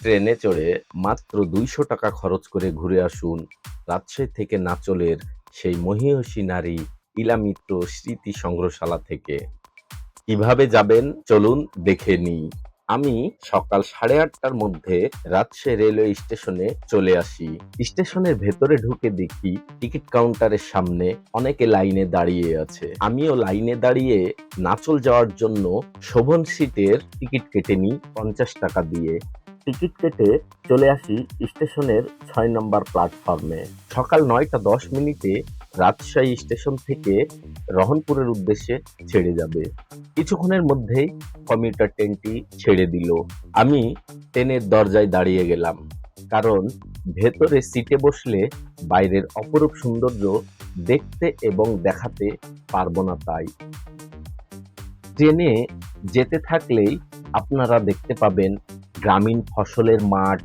ট্রেনে চড়ে মাত্র দুইশো টাকা খরচ করে ঘুরে আসুন রাজশাহী থেকে নাচলের সেই মহিষী নারী ইলামিত্র স্মৃতি সংগ্রহশালা থেকে। কীভাবে যাবেন? চলুন দেখে নিই। আমি সকাল সাড়ে আটটার মধ্যে রাজশাহী রেলওয়ে স্টেশনে চলে আসি। স্টেশনের ভেতরে ঢুকে দেখি টিকিট কাউন্টারের সামনে অনেকে লাইনে দাঁড়িয়ে আছে। আমিও লাইনে দাঁড়িয়ে নাচল যাওয়ার জন্য শোভন সিটের টিকিট কেটে নিই পঞ্চাশ টাকা দিয়ে। টিকিট কেটে চলে আসি স্টেশনের ছয় নম্বর প্ল্যাটফর্মে সকাল নয়টা দশ মিনিটে রাজশাহী স্টেশন থেকে রহনপুরের উদ্দেশ্যে ছেড়ে যাবে। কিছুক্ষণের মধ্যেই কমিউটার ট্রেনটি ছেড়ে দিল। আমি ট্রেনের দরজায় দাঁড়িয়ে গেলাম, কারণ ভেতরে সিটে বসলে বাইরের অপরূপ সৌন্দর্য দেখতে এবং দেখাতে পারব না তাই। ট্রেনে যেতে থাকলেই আপনারা দেখতে পাবেন গ্রামীণ ফসলের মাঠ,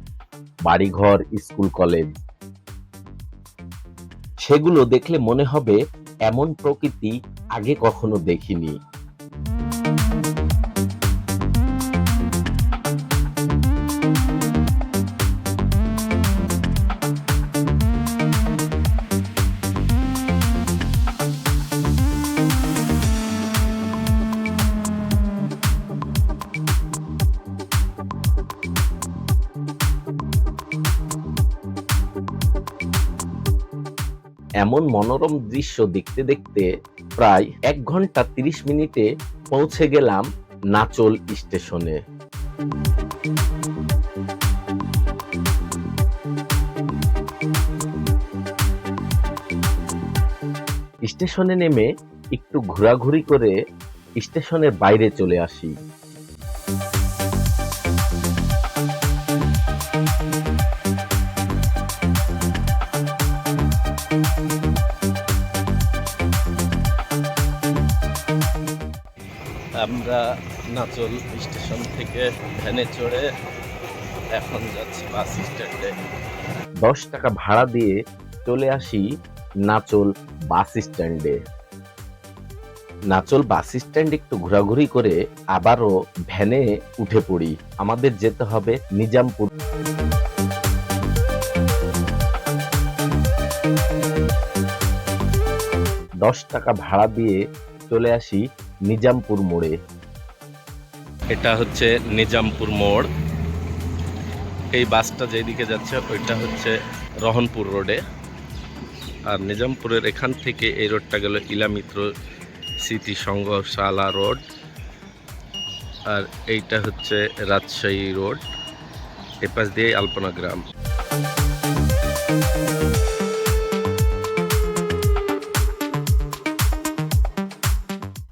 বাড়িঘর, স্কুল, কলেজ। সেগুলো দেখলে মনে হবে এমন প্রকৃতি আগে কখনো দেখিনি। এমন মনোরম দৃশ্য দেখতে দেখতে প্রায় এক ঘণ্টা তিরিশ মিনিটে পৌঁছে গেলাম নাচল স্টেশনে। স্টেশনে নেমে একটু ঘোরাঘুরি করে স্টেশনের বাইরে চলে আসি। আমরা নাচল স্টেশন থেকে ভ্যানে চড়ে এখন যাচ্ছি বাস স্ট্যান্ডে। দশ টাকা ভাড়া দিয়ে চলে আসি নাচল বাস স্ট্যান্ডে। নাচল বাস স্ট্যান্ড একটু ঘোরাঘুরি করে আবারও ভ্যানে উঠে পড়ি। আমাদের যেতে হবে নিজামপুর। দশ টাকা ভাড়া দিয়ে চলে আসি নিজামপুর মোড়ে। এটা হচ্ছে নিজামপুর মোড়। এই বাসটা যেদিকে যাচ্ছে, ওইটা হচ্ছে রহনপুর রোডে। আর নিজামপুরের এখান থেকে এই রোডটা গেল ইলামিত্র স্মৃতি সংগ্রহশালা রোড। আর এইটা হচ্ছে রাজশাহী রোড। এপাশ দিয়ে আলপনা গ্রাম।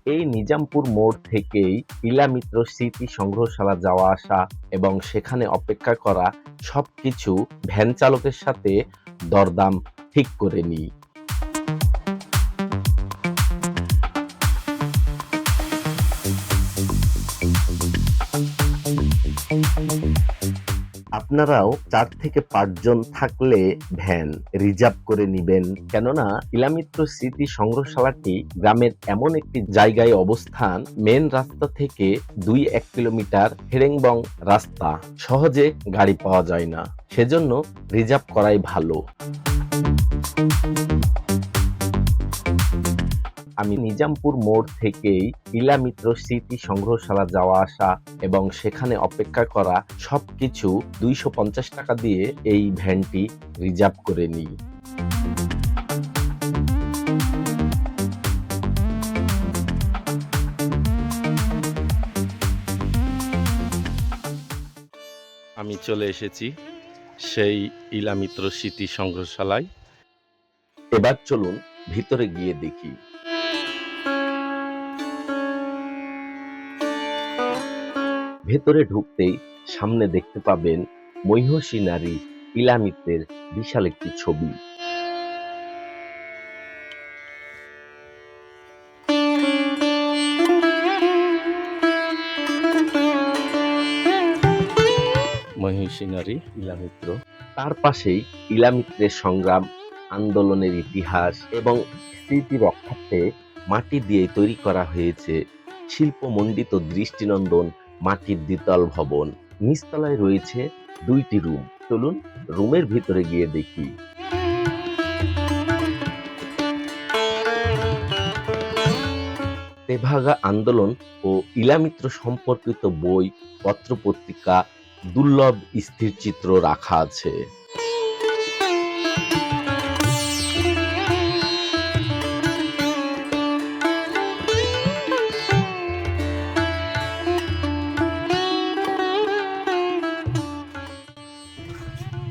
এই নিজামপুর মোড় থেকেই ইলামিত্র স্মৃতি সংগ্রহশালা যাওয়া আসা এবং সেখানে অপেক্ষা করা সব কিছু ভ্যান চালকের সাথে দরদাম ঠিক করে নিই। আপনারাও চার থেকে পাঁচজন থাকলে ভ্যান রিজার্ভ করে নিবেন। কেননা, ইলামিত্র স্মৃতি সংগ্রহশালাটি গ্রামের এমন একটি জায়গায় অবস্থান, মেন রাস্তা থেকে দুই এক কিলোমিটার হেরেংবং রাস্তা। সহজে গাড়ি পাওয়া যায় না। সেজন্য রিজার্ভ করাই ভালো। আমি নিজামপুর মোড় থেকেই ইলামিত্র স্মৃতি সংগ্রহশালা যাওয়া আসা এবং সেখানে অপেক্ষা করা সবকিছু দুইশো পঞ্চাশ টাকা দিয়ে এই ভ্যানটি রিজার্ভ করে নিই। আমি চলে এসেছি সেই ইলামিত্র স্মৃতি সংগ্রহশালায়। এবার চলুন ভিতরে গিয়ে দেখি। ভেতরে ঢুকতেই সামনে দেখতে পাবেন মহিষী নারী ইলামিত্রের বিশাল একটি ছবি। মহিষী নারী ইলামিত্র তার পাশেই ইলামিত্রের সংগ্রাম, আন্দোলনের ইতিহাস এবং স্মৃতি রক্ষার্থে মাটি দিয়ে তৈরি করা হয়েছে শিল্পমণ্ডিত দৃষ্টিনন্দন মাটির দ্বিতল ভবন। নিচতলায় রয়েছে দুইটি রুম। চলুন রুমের ভিতরে গিয়ে দেখি। তেভাগা আন্দোলন ও ইলামিত্র সম্পর্কিত বই, পত্রপত্রিকা, দুর্লভ স্থির চিত্র রাখা আছে।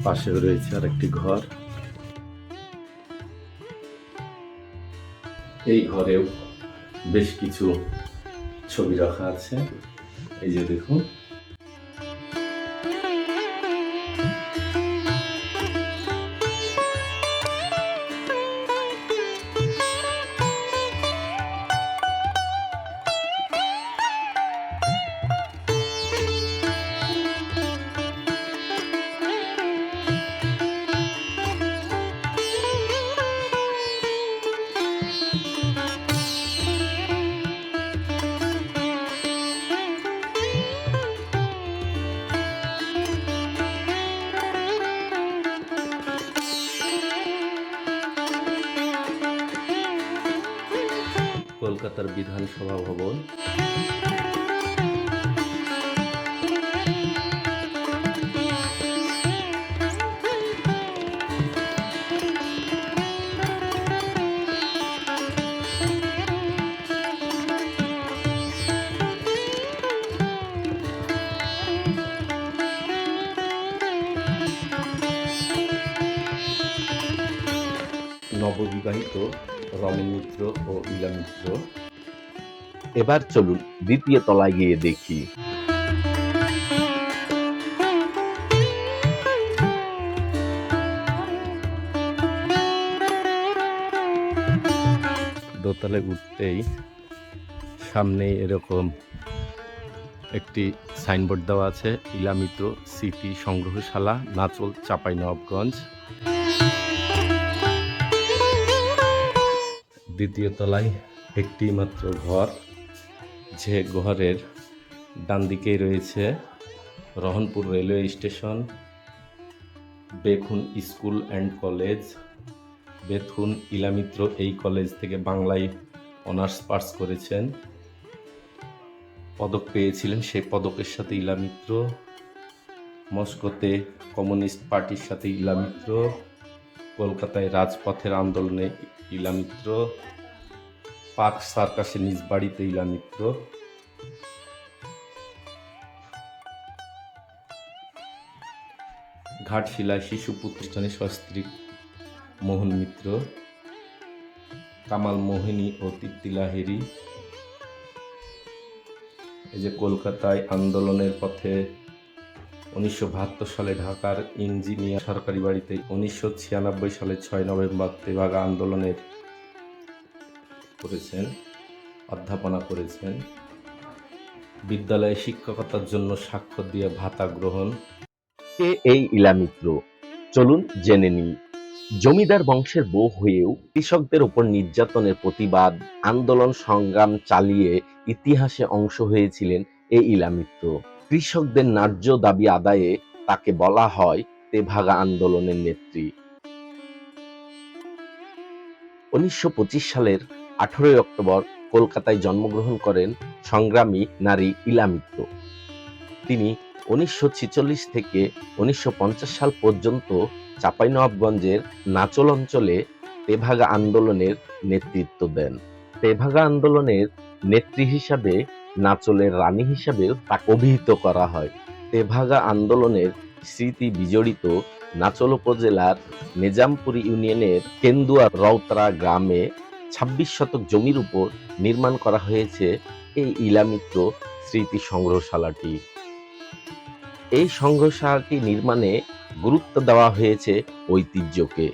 পাশে রয়েছে আরেকটি ঘর। এই ঘরেও বেশ কিছু ছবি রাখা আছে। এই যে দেখুন। কলকাতার বিধানসভা ভবন। নববিবাহিত রমেন মিত্র ও ইলা মিত্র এবার চলুন দ্বিতীয় তলায় গিয়ে দেখি। দোতলে উঠতেই সামনে এরকম একটি সাইনবোর্ড দেওয়া আছে, ইলামিত্র স্মৃতি সংগ্রহশালা, নাচল চাপাই দ্বিতীয় তলায় একটি মাত্র ঘর, যে ঘরের ডান দিকেই রয়েছে Rohanpur railway station, Bethune school and college, Bethune Ilamitra এই কলেজ থেকে বাংলায় অনার্স পাস করেছেন। পদক পেয়েছিলেন সেই পদকের সাথে ইলামিত্র, মস্কোতে কমিউনিস্ট পার্টির সাথে ইলামিত্র, কলকাতায় রাজপথের আন্দোলনে ইলামিত্র পাক সার্কাসে নিজ বাড়িতে ইলামিত্র ঘাটশিলায় শিশু প্রতিষ্ঠানে সস্ত্রীক মোহন মিত্র। কামাল মোহিনী ও তিত্তিলাহেরি এই যে কলকাতায় আন্দোলনের পথে উনিশশো বাহাত্তর সালে ঢাকার ইঞ্জিনিয়ার সরকারি বাড়িতে, উনিশশো ছিয়ানব্বই সালে ছয় নভেম্বর তেভাগা আন্দোলনের করেছেন, অধ্যাপনা করেছেন। বিদ্যালয়ে শিক্ষকতার জন্য স্বাক্ষর দিয়ে ভাতা গ্রহণ। কে এই ইলামিত্র? চলুন জেনে নিই। জমিদার বংশের বউ হয়েও কৃষকদের উপর নির্যাতনের প্রতিবাদ, আন্দোলন সংগ্রাম চালিয়ে ইতিহাসে অংশ হয়েছিলেন এই ইলামিত্র। কৃষকদের ন্যায্য দাবি আদায়ে তাকে বলা হয় তেভাগা আন্দোলনের নেত্রী। উনিশশো পঁচিশ সালের আঠারোই অক্টোবর কলকাতায় জন্মগ্রহণ করেন সংগ্রামী নারী ইলামিত্র তিনি উনিশশো ছেচল্লিশ থেকে উনিশশো পঞ্চাশ সাল পর্যন্ত চাঁপাইনবাবগঞ্জের নাচল অঞ্চলে তেভাগা আন্দোলনের নেতৃত্ব দেন। তেভাগা আন্দোলনের নেত্রী হিসাবে নাচলের রানী হিসাবেও তাকে অভিহিত করা হয়। তেভাগা আন্দোলনের স্মৃতি বিজড়িত নাচল উপজেলার নিজামপুর ইউনিয়নের কেন্দুয়া রৌতরা গ্রামে ছাব্বিশ শতক জমির উপর নির্মাণ করা হয়েছে এই ইলামিত্র স্মৃতি সংগ্রহশালাটি। এই সংগ্রহশালাটি নির্মাণে গুরুত্ব দেওয়া হয়েছে ঐতিহ্যকে।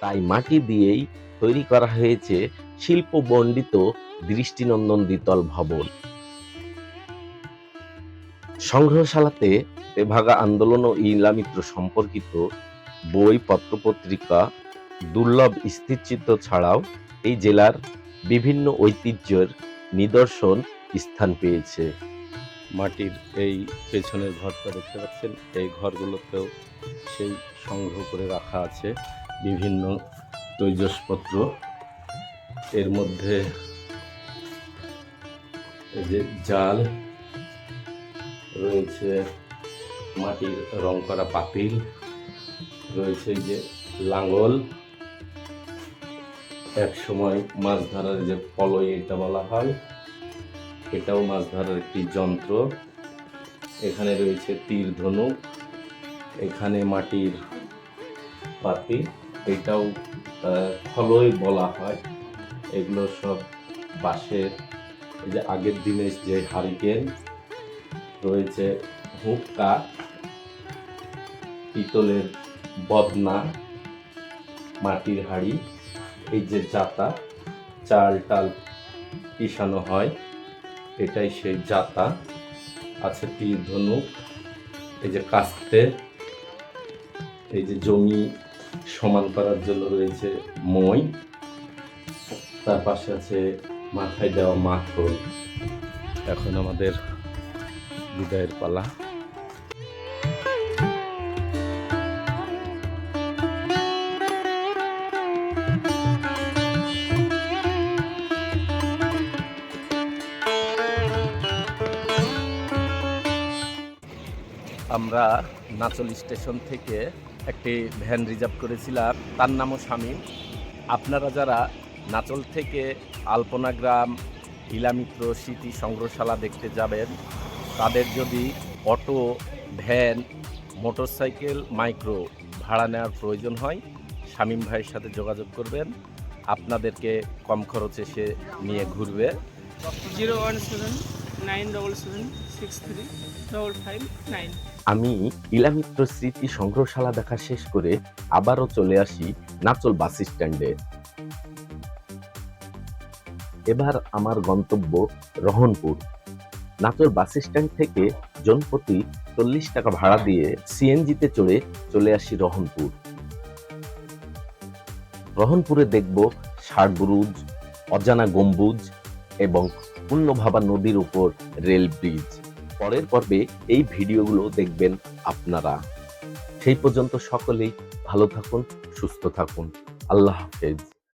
তাই মাটি দিয়েই তৈরি করা হয়েছে শিল্প বন্ডিত দৃষ্টিনন্দন দ্বিতল ভবন। সংগ্রহশালাতে তেভাগা আন্দোলন ও ইলামিত্র সম্পর্কিত বই, পত্রপত্রিকা, দুর্লভ স্থিরচিত্র ছাড়াও এই জেলার বিভিন্ন ঐতিহ্যের নিদর্শন স্থান পেয়েছে। মাটির এই পেছনের ঘরটা দেখতে পাচ্ছেন, এই ঘরগুলোতেও সেই সংগ্রহ করে রাখা আছে বিভিন্ন তৈজসপত্র। এর মধ্যে এই যে জাল রয়েছে মাটির রং করা পাতিল, রয়েছে যে লাঙ্গল এক সময় মাছ ধরার যে পলই এটা বলা হয়, এটাও মাছ ধরার একটি যন্ত্র। এখানে রয়েছে তীর ধনুক এখানে মাটির পাতি, এটাও খলই বলা হয়। এগুলো সব বাঁশের যে আগের দিনের যে হারিকেন রয়েছে হুক্কা, পিতলের বদনা, মাটির হাড়ি, এই যে জাতা, চাল টাল পিষানো হয়, এটাই সেই জাতা। আছে তীর ধনুক, এই যে কাস্তে, এই যে জমি সমান করার জন্য রয়েছে মই, তার পাশে আছে মাথায় দেওয়া মাখন এখন আমাদের বিদায়ের পালা। আমরা নাচল স্টেশন থেকে একটি ভ্যান রিজার্ভ করেছিলাম। তার নামও স্বামী আপনারা যারা নাচল থেকে আলপনা গ্রাম ইলামিত্র স্মৃতি সংগ্রহশালা দেখতে যাবেন তাদের যদি অটো ভ্যান মোটরসাইকেল মাইক্রো ভাড়া নেওয়ার প্রয়োজন হয় শামীম ভাইয়ের সাথে যোগাযোগ করবেন। আপনাদেরকে কম খরচে সে নিয়ে ঘুরবে। Zero one seven nine double seven six three double five nine. আমি ইলামিত্র স্মৃতি সংগ্রহশালা দেখা শেষ করে আবারও চলে আসি নাচল বাস স্ট্যান্ডে। এবার আমার গন্তব্য রহনপুর। নাচল বাস স্ট্যান্ড থেকে জনপ্রতি চল্লিশ টাকা ভাড়া দিয়ে সিএনজিতে চড়ে চলে আসি রহনপুর। রহনপুরে দেখব ষাট বুরুজ অজানা গম্বুজ এবং পূর্ণভাবা নদীর উপর রেল ব্রিজ। পরের পর্বে এই ভিডিওগুলো দেখবেন আপনারা। সেই পর্যন্ত সকলেই ভালো থাকুন, সুস্থ থাকুন। আল্লাহ হাফেজ।